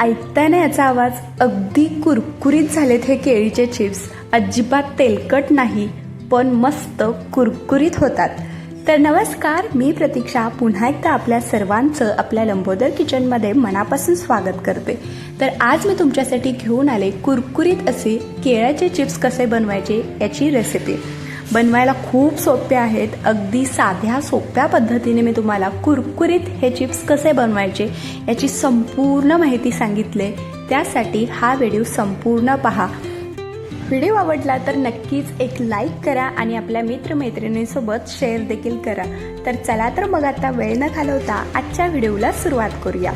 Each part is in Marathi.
ऐकताना याचा आवाज अगदी कुरकुरीत झालेत हे केळीचे चिप्स. अजिबात तेलकट नाही पण मस्त कुरकुरीत होतात. तर नमस्कार मी प्रतीक्षा. पुन्हा एकदा आपल्या सर्वांचं आपल्या लंबोदर किचनमध्ये मनापासून स्वागत करते. तर आज मी तुमच्यासाठी घेऊन आले कुरकुरीत असे केळ्याचे चिप्स कसे बनवायचे याची रेसिपी बनवायला खूप सोपे आहेत. अगदी साध्या सोप्या पद्धतीने मी तुम्हाला कुरकुरीत हे चिप्स कसे बनवायचे याची संपूर्ण माहिती सांगितले. त्यासाठी हा व्हिडिओ संपूर्ण पहा. व्हिडिओ आवडला तर नक्कीच एक लाईक करा आणि आपल्या मित्रमैत्रिणींसोबत शेअर देखील करा. तर चला तर मग आता वेळ न घालवता आजच्या व्हिडिओला सुरुवात करूया.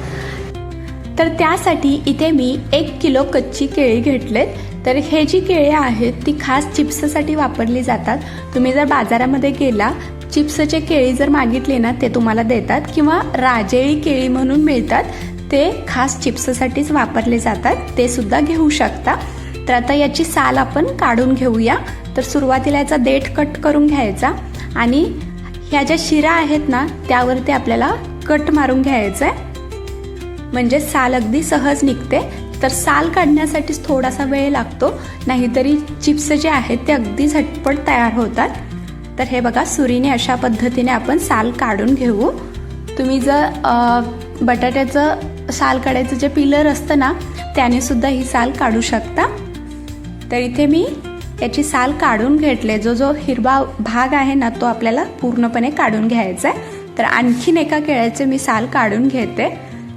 तर त्यासाठी इथे मी एक किलो कच्ची केळी घेतलेत. तर हे जी केळी आहेत ती खास चिप्ससाठी वापरली जातात. तुम्ही जर बाजारामध्ये गेला चिप्सचे केळी जर मागितले ना ते तुम्हाला देतात. किंवा राजेळी केळी म्हणून मिळतात ते खास चिप्ससाठीच वापरले जातात. ते सुद्धा घेऊ शकता. तर आता याची साल आपण काढून घेऊया. तर सुरुवातीला याचा देठ कट करून घ्यायचा. आणि ह्या ज्या शिरा आहेत ना त्यावरती आपल्याला कट मारून घ्यायचं आहे म्हणजे साल अगदी सहज निघते. तर साल काढण्यासाठीच थोडासा वेळ लागतो. नाहीतरी चिप्स जे आहेत ते अगदी झटपट तयार होतात. तर हे बघा सुरीने अशा पद्धतीने आपण साल काढून घेऊ. तुम्ही जर बटाट्याचं साल काढायचं जे पिलर असतं ना त्याने सुद्धा ही साल काढू शकता. तर इथे मी याची साल काढून घेतले. जो जो हिरवा भाग आहे ना तो आपल्याला पूर्णपणे काढून घ्यायचा आहे. तर आणखीन एका केळ्याचे मी साल काढून घेते.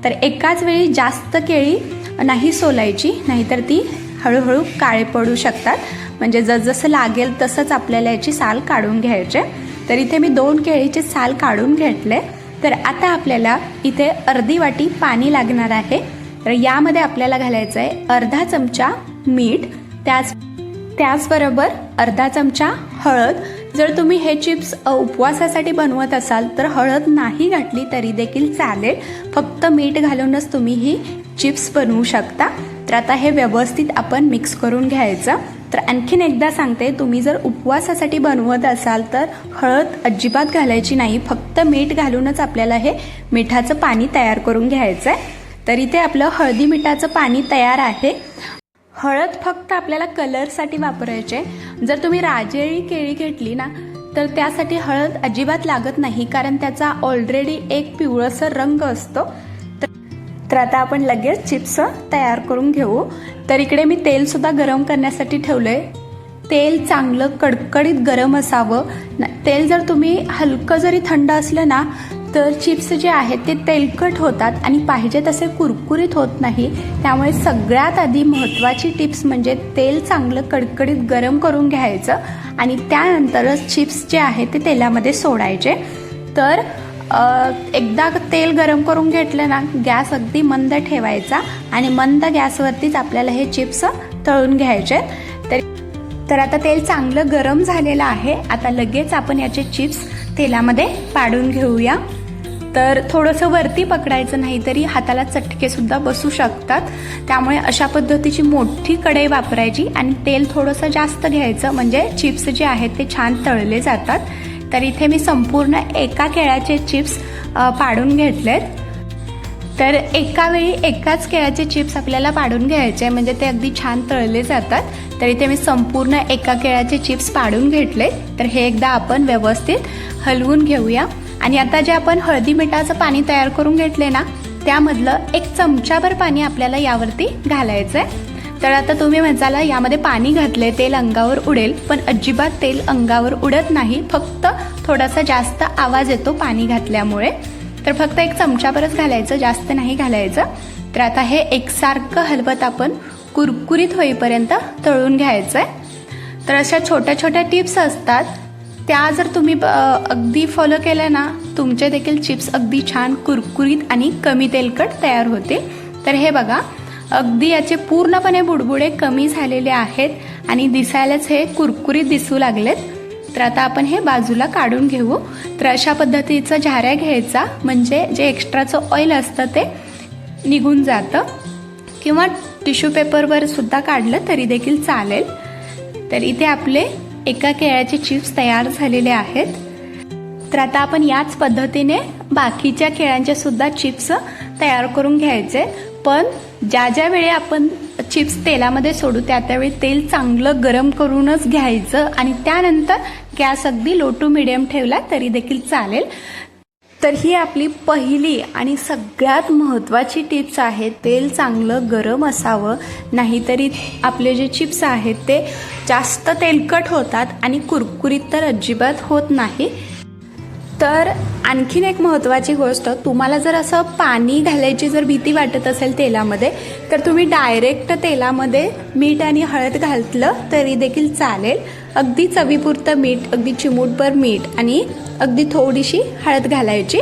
तर एकाच वेळी जास्त केळी नाही सोलायची नाहीतर ती हळूहळू काळे पडू शकतात. म्हणजे जसजसं लागेल तसंच आपल्याला याची साल काढून घ्यायचे. तर इथे मी दोन केळीचे साल काढून घेतले. तर आता आपल्याला इथे अर्धी वाटी पाणी लागणार आहे. तर यामध्ये आपल्याला घालायचं आहे अर्धा चमचा मीठ त्याच त्याचबरोबर अर्धा चमचा हळद जर तुम्ही हे चिप्स उपवासासाठी बनवत असाल तर हळद नाही घातली तरी देखील चालेल. फक्त मीठ घालूनच तुम्ही ही चिप्स बनवू शकता. तर आता हे व्यवस्थित आपण मिक्स करून घ्यायचं. तर आणखीन एकदा सांगते तुम्ही जर उपवासासाठी बनवत असाल तर हळद अजिबात घालायची नाही. फक्त मीठ घालूनच आपल्याला हे मिठाचं पाणी तयार करून घ्यायचं आहे तर इथे आपलं हळदी मिठाचं पाणी तयार आहे. हळद फक्त आपल्याला कलरसाठी वापरायचे. जर तुम्ही राजेळी केळी घेतली ना तर त्यासाठी हळद अजिबात लागत नाही कारण त्याचा ऑलरेडी एक पिवळसर रंग असतो. तर- तर आता आपण लगेच चिप्स तयार करून घेऊ. तर इकडे मी तेलसुद्धा गरम करण्यासाठी ठेवलं आहे तेल चांगलं कडकडीत गरम असावं. न- तेल जर तुम्ही हलकं जरी थंड असलं ना तर चिप्स जे आहेत ते तेलकट होतात आणि पाहिजे तसे कुरकुरीत होत नाही. त्यामुळे सगळ्यात आधी महत्त्वाची टिप्स म्हणजे तेल चांगलं कडकडीत गरम करून घ्यायचं आणि त्यानंतरच चिप्स जे आहेत ते तेलामध्ये सोडायचे. तर एकदा तेल गरम करून घेतलं ना गॅस अगदी मंद ठेवायचा आणि मंद गॅसवरतीच आपल्याला हे चिप्स तळून घ्यायचे. तर तर आता तेल चांगलं गरम झालेलं आहे. आता लगेच आपण याचे चिप्स तेलामध्ये पाडून घेऊया. तर थोडंसं वरती पकडायचं नाही तरी हाताला चटकेसुद्धा बसू शकतात. त्यामुळे अशा पद्धतीची मोठी कढई वापरायची आणि तेल थोडंसं जास्त घ्यायचं. म्हणजे चिप्स जे आहेत ते छान तळले जातात. तर इथे मी संपूर्ण एका केळ्याचे चिप्स पाडून घेतलेत. तर एका वेळी एकाच केळ्याचे चिप्स आपल्याला पाडून घ्यायचे. म्हणजे ते अगदी छान तळले जातात. तर इथे मी संपूर्ण एका केळ्याचे चिप्स पाडून घेतले तर हे एकदा आपण व्यवस्थित हलवून घेऊया. आणि आता जे आपण हळदी मिठाचं पाणी तयार करून घेतले ना त्यामधलं एक चमचाभर पाणी आपल्याला यावरती घालायचं आहे तर आता तुम्ही म्हणाला यामध्ये पाणी घातले तेल अंगावर उडेल पण अजिबात तेल अंगावर उडत नाही फक्त थोडासा जास्त आवाज येतो पाणी घातल्यामुळे. तर फक्त एक चमचाभरच घालायचं जास्त नाही घालायचं. तर आता हे एकसारखं हलवत आपण कुरकुरीत होईपर्यंत तळून घ्यायचं आहे तर अशा छोट्या छोट्या टिप्स असतात. त्या जर तुम्ही अगदी फॉलो केल्या ना तुमचे देखील चिप्स अगदी छान कुरकुरीत आणि कमी तेलकट तयार होते तर हे बघा अगदी याचे पूर्णपणे बुडबुडे कमी झालेले आहेत आणि दिसायलाच हे कुरकुरीत दिसू लागलेत. तर आता आपण हे बाजूला काढून घेऊ. तर अशा पद्धतीचा झाऱ्या घ्यायचा म्हणजे जे एक्स्ट्राचं ऑइल असतं ते निघून जातं. किंवा टिश्यू पेपरवर सुद्धा काढलं तरी देखील चालेल. तर इथे आपले एका केळ्याचे चिप्स तयार झालेले आहेत. तर आता आपण याच पद्धतीने बाकीच्या केळ्यांचे सुद्धा चिप्स तयार करून घ्यायचे. पण ज्या ज्या वेळी आपण चिप्स तेलामध्ये सोडू त्या त्यावेळी तेल चांगलं गरम करूनच घ्यायचं आणि त्यानंतर गॅस अगदी लो टू मिडियम ठेवला तरी देखील चालेल. तर ही आपली पहिली आणि सगळ्यात महत्त्वाची टिप्स आहे तेल चांगलं गरम असावं नाहीतरी आपले जे चिप्स आहेत ते जास्त तेलकट होतात आणि कुरकुरीत तर अजिबात होत नाही. तर आणखीन एक महत्त्वाची गोष्ट तुम्हाला जर असं पाणी घालायची जर भीती वाटत असेल तेलामध्ये तर तुम्ही डायरेक्ट तेलामध्ये मीठ आणि हळद घातलं तरी देखील चालेल. अगदी चवीपुरतं मीठ अगदी चिमूटभर मीठ आणि अगदी थोडीशी हळद घालायची.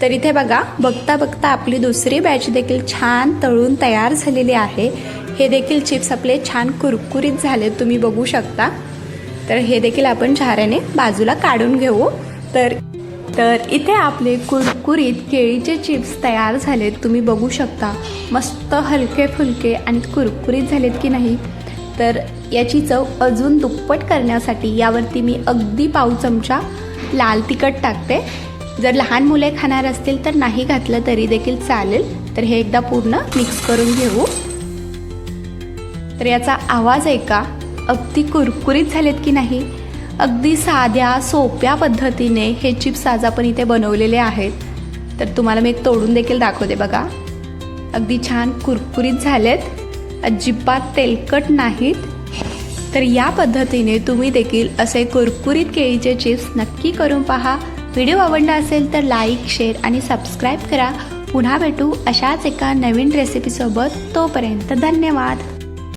तर इथे बघा बघता बघता आपली दुसरी बॅच देखील छान तळून तयार झालेली आहे. हे देखील चिप्स आपले छान कुरकुरीत झाले तुम्ही बघू शकता. तर हे देखील आपण झाऱ्याने बाजूला काढून घेऊ. तर तर इथे आपले कुरकुरीत केळीचे चिप्स तयार झालेत. तुम्ही बघू शकता. मस्त हलके फुलके आणि कुरकुरीत झालेत की नाही? तर याची चव अजून दुप्पट करण्यासाठी यावरती मी अगदी पाव चमचा लाल तिखट टाकते. जर लहान मुले खाणार असतील तर नाही घातलं तरी देखील चालेल. तर हे एकदा पूर्ण मिक्स करून घेऊ. तर याचा आवाज ऐका. अगदी कुरकुरीत झालेत की नाही? अगदी साध्या सोप्या पद्धतीने हे चिप्स आज आपण इथे बनवलेले आहेत. तर तुम्हाला मी एक तोडून देखील दाखवते बघा. अगदी छान कुरकुरीत झालेत. अजिबात तेलकट नाहीत. तर या पद्धतीने तुम्ही देखील असे कुरकुरीत केळीचे चिप्स नक्की करून पहा. व्हिडिओ आवडला असेल तर लाईक शेअर आणि सबस्क्राईब करा. पुन्हा भेटू अशाच एका नवीन रेसिपीसोबत तोपर्यंत धन्यवाद.